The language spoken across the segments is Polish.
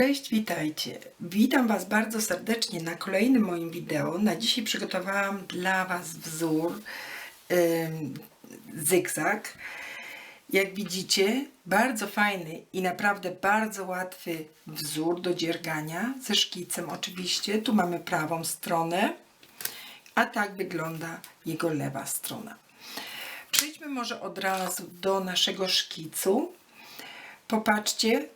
Cześć, witajcie. Witam Was bardzo serdecznie na kolejnym moim wideo. Na dzisiaj przygotowałam dla Was wzór ym, zygzak. Jak widzicie, bardzo fajny i naprawdę bardzo łatwy wzór do dziergania ze szkicem oczywiście. Tu mamy prawą stronę, a tak wygląda jego lewa strona. Przejdźmy może od razu do naszego szkicu. Popatrzcie,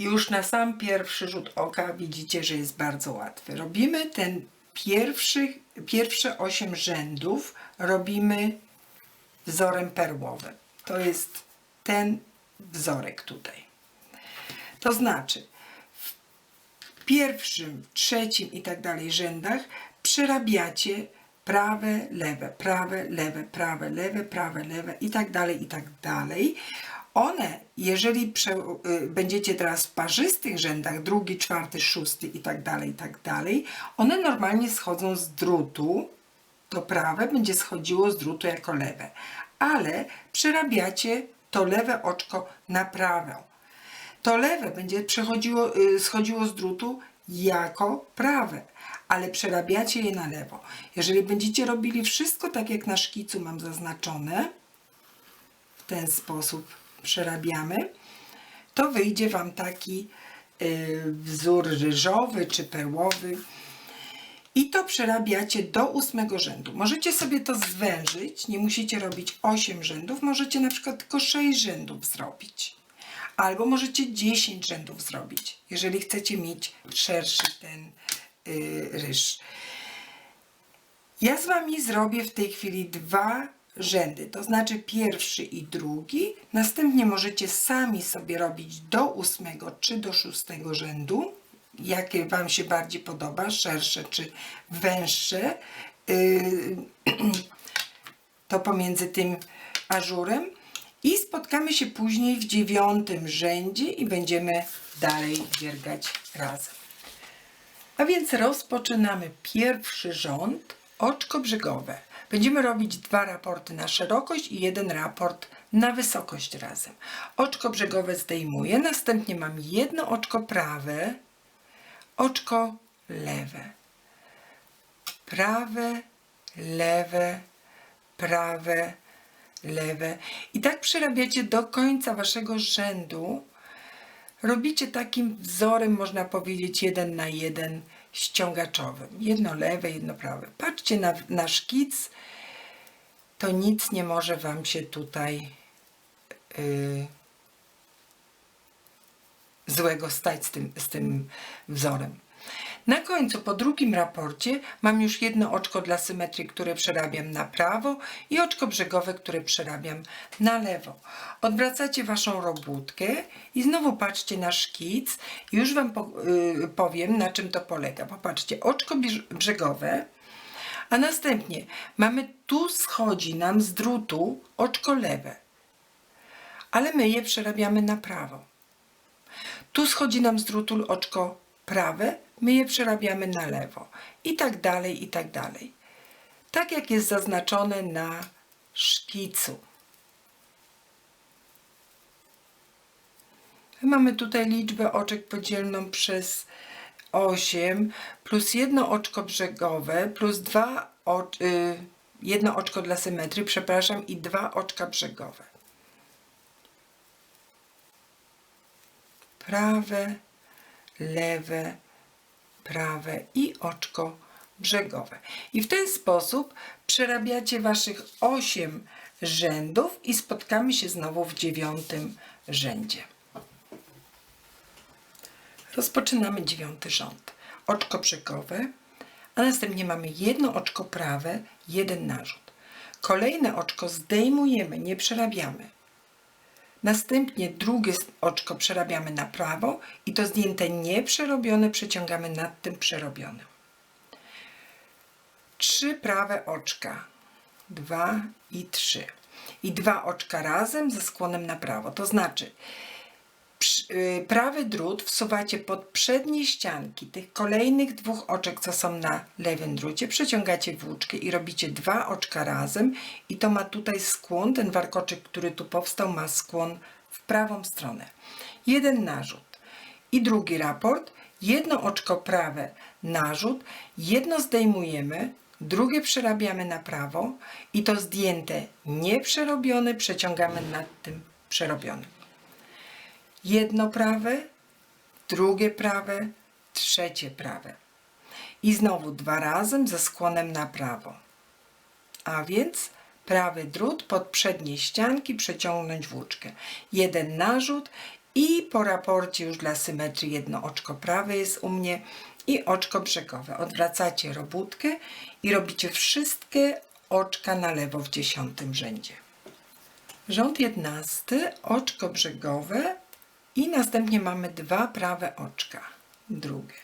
już na sam pierwszy rzut oka widzicie, że jest bardzo łatwy. Robimy ten pierwszy, pierwsze 8 rzędów, robimy wzorem perłowym. To jest ten wzorek tutaj. To znaczy, w pierwszym, trzecim i tak dalej rzędach przerabiacie prawe, lewe, prawe, lewe, prawe, lewe, prawe, lewe i tak dalej, i tak dalej. One, jeżeli prze, y, będziecie teraz w parzystych rzędach, drugi, czwarty, szósty i tak dalej, i tak dalej, one normalnie schodzą z drutu, to prawe będzie schodziło z drutu jako lewe, ale przerabiacie to lewe oczko na prawe. To lewe będzie przechodziło, y, schodziło z drutu jako prawe, ale przerabiacie je na lewo. Jeżeli będziecie robili wszystko tak jak na szkicu mam zaznaczone, w ten sposób przerabiamy, to wyjdzie Wam taki y, wzór ryżowy czy perłowy. I to przerabiacie do ósmego rzędu. Możecie sobie to zwężyć, nie musicie robić 8 rzędów, możecie na przykład tylko 6 rzędów zrobić. Albo możecie 10 rzędów zrobić, jeżeli chcecie mieć szerszy ten y, ryż. Ja z Wami zrobię w tej chwili dwa rzędy, to znaczy pierwszy i drugi. Następnie możecie sami sobie robić do ósmego czy do szóstego rzędu, jakie Wam się bardziej podoba, szersze czy węższe. Yy, to pomiędzy tym ażurem. I spotkamy się później w dziewiątym rzędzie i będziemy dalej dziergać razem. A więc rozpoczynamy pierwszy rząd, oczko brzegowe. Będziemy robić dwa raporty na szerokość i jeden raport na wysokość razem. Oczko brzegowe zdejmuję, następnie mam jedno oczko prawe, oczko lewe. Prawe, lewe, prawe, lewe. I tak przerabiacie do końca waszego rzędu. Robicie takim wzorem, można powiedzieć, jeden na jeden ściągaczowym. Jedno lewe, jedno prawe. Patrzcie na, na szkic, to nic nie może Wam się tutaj yy, złego stać z tym, z tym wzorem. Na końcu, po drugim raporcie, mam już jedno oczko dla symetrii, które przerabiam na prawo i oczko brzegowe, które przerabiam na lewo. Odwracacie Waszą robótkę i znowu patrzcie na szkic. Już Wam yy, powiem, na czym to polega. Popatrzcie, oczko brzegowe, a następnie mamy tu schodzi nam z drutu oczko lewe, ale my je przerabiamy na prawo. Tu schodzi nam z drutu oczko prawe, my je przerabiamy na lewo. I tak dalej, i tak dalej. Tak jak jest zaznaczone na szkicu. Mamy tutaj liczbę oczek podzielną przez 8 plus jedno oczko brzegowe plus dwa oczy, y, jedno oczko dla symetrii, przepraszam, i dwa oczka brzegowe. Prawe, lewe, prawe i oczko brzegowe. I w ten sposób przerabiacie waszych 8 rzędów i spotkamy się znowu w dziewiątym rzędzie. Rozpoczynamy dziewiąty rząd. Oczko brzegowe, a następnie mamy jedno oczko prawe, jeden narzut. Kolejne oczko zdejmujemy, nie przerabiamy. Następnie drugie oczko przerabiamy na prawo i to zdjęte nieprzerobione przeciągamy nad tym przerobionym. Trzy prawe oczka. Dwa i trzy. I dwa oczka razem ze skłonem na prawo. To znaczy prawy drut wsuwacie pod przednie ścianki tych kolejnych dwóch oczek, co są na lewym drucie, przeciągacie włóczkę i robicie dwa oczka razem i to ma tutaj skłon, ten warkoczek, który tu powstał, ma skłon w prawą stronę. Jeden narzut I drugi raport. Jedno oczko prawe narzut, jedno zdejmujemy, drugie przerabiamy na prawo i to zdjęte nieprzerobione przeciągamy nad tym przerobionym. Jedno prawe, drugie prawe, trzecie prawe. I znowu dwa razem ze skłonem na prawo. A więc prawy drut pod przednie ścianki przeciągnąć włóczkę. Jeden narzut i po raporcie już dla symetrii jedno oczko prawe jest u mnie i oczko brzegowe. Odwracacie robótkę i robicie wszystkie oczka na lewo w dziesiątym rzędzie. Rząd jedenasty, oczko brzegowe i następnie mamy dwa prawe oczka. Drugie.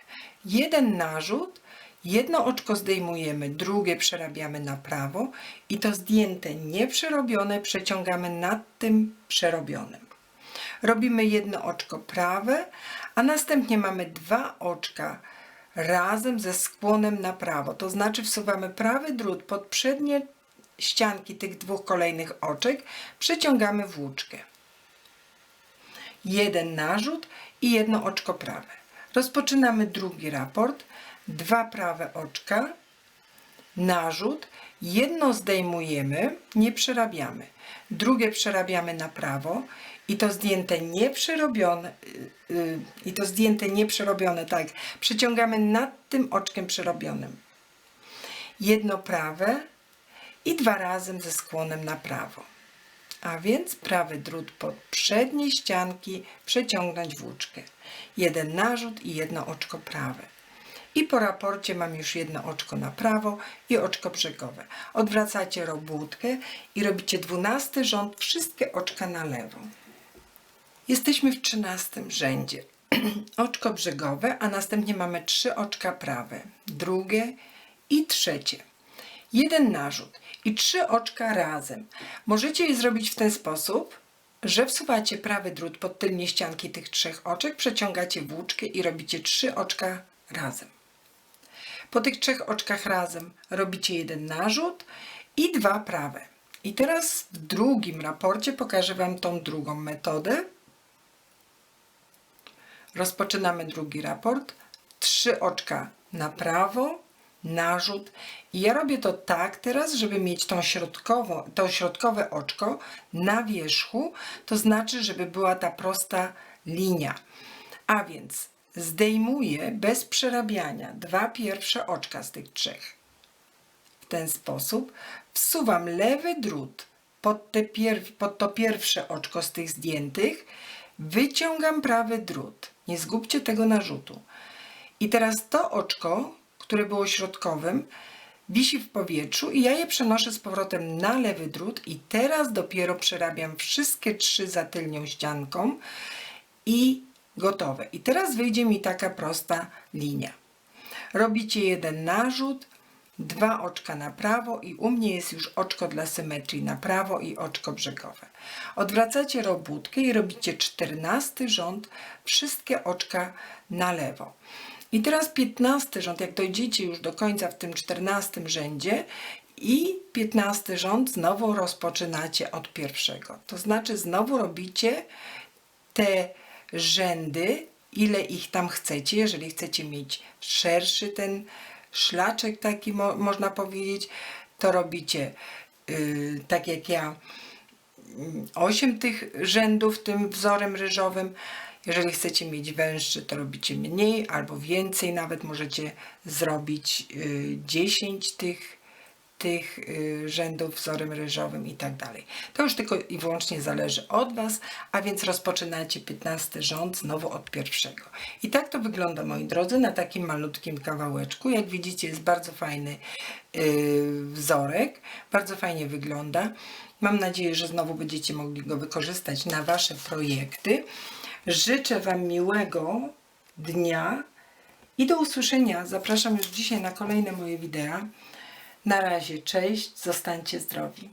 Jeden narzut, jedno oczko zdejmujemy, drugie przerabiamy na prawo i to zdjęte nieprzerobione przeciągamy nad tym przerobionym. Robimy jedno oczko prawe, a następnie mamy dwa oczka razem ze skłonem na prawo. To znaczy wsuwamy prawy drut pod przednie ścianki tych dwóch kolejnych oczek, przeciągamy włóczkę. Jeden narzut i jedno oczko prawe. Rozpoczynamy drugi raport. Dwa prawe oczka, narzut, jedno zdejmujemy, nie przerabiamy. Drugie przerabiamy na prawo i to zdjęte nieprzerobione, yy, i to zdjęte nieprzerobione, tak, przeciągamy nad tym oczkiem przerobionym. Jedno prawe i dwa razem ze skłonem na prawo. A więc prawy drut pod przednie ścianki przeciągnąć włóczkę. Jeden narzut i jedno oczko prawe. I po raporcie mam już jedno oczko na prawo i oczko brzegowe. Odwracacie robótkę i robicie dwunasty rząd, wszystkie oczka na lewo. Jesteśmy w trzynastym rzędzie. Oczko brzegowe, a następnie mamy trzy oczka prawe, drugie i trzecie. Jeden narzut i trzy oczka razem. Możecie je zrobić w ten sposób, że wsuwacie prawy drut pod tylnie ścianki tych trzech oczek, przeciągacie włóczkę i robicie trzy oczka razem. Po tych trzech oczkach razem robicie jeden narzut i dwa prawe. I teraz w drugim raporcie pokażę Wam tą drugą metodę. Rozpoczynamy drugi raport. Trzy oczka na prawo, narzut. I ja robię to tak teraz, żeby mieć tą środkową, to środkowe oczko na wierzchu, to znaczy, żeby była ta prosta linia. A więc zdejmuję bez przerabiania dwa pierwsze oczka z tych trzech. W ten sposób wsuwam lewy drut pod, te pod to pierwsze oczko z tych zdjętych, wyciągam prawy drut. Nie zgubcie tego narzutu. I teraz to oczko, które było środkowym, wisi w powietrzu i ja je przenoszę z powrotem na lewy drut i teraz dopiero przerabiam wszystkie trzy za tylnią ścianką i gotowe. I teraz wyjdzie mi taka prosta linia. Robicie jeden narzut, dwa oczka na prawo i u mnie jest już oczko dla symetrii na prawo i oczko brzegowe. Odwracacie robótkę i robicie czternasty rząd, wszystkie oczka na lewo. I teraz piętnasty rząd, jak dojdziecie już do końca w tym czternastym rzędzie i piętnasty rząd znowu rozpoczynacie od pierwszego. To znaczy znowu robicie te rzędy, ile ich tam chcecie. Jeżeli chcecie mieć szerszy ten szlaczek taki, mo można powiedzieć, to robicie yy, tak jak ja, 8 tych rzędów tym wzorem ryżowym. Jeżeli chcecie mieć węższy, to robicie mniej albo więcej, nawet możecie zrobić yy, 10 tych tych y, rzędów wzorem ryżowym i tak dalej. To już tylko i wyłącznie zależy od Was, a więc rozpoczynacie 15 rząd znowu od pierwszego. I tak to wygląda, moi drodzy, na takim malutkim kawałeczku. Jak widzicie, jest bardzo fajny yy, wzorek, bardzo fajnie wygląda. Mam nadzieję, że znowu będziecie mogli go wykorzystać na Wasze projekty. Życzę Wam miłego dnia i do usłyszenia. Zapraszam już dzisiaj na kolejne moje wideo. Na razie, cześć, zostańcie zdrowi.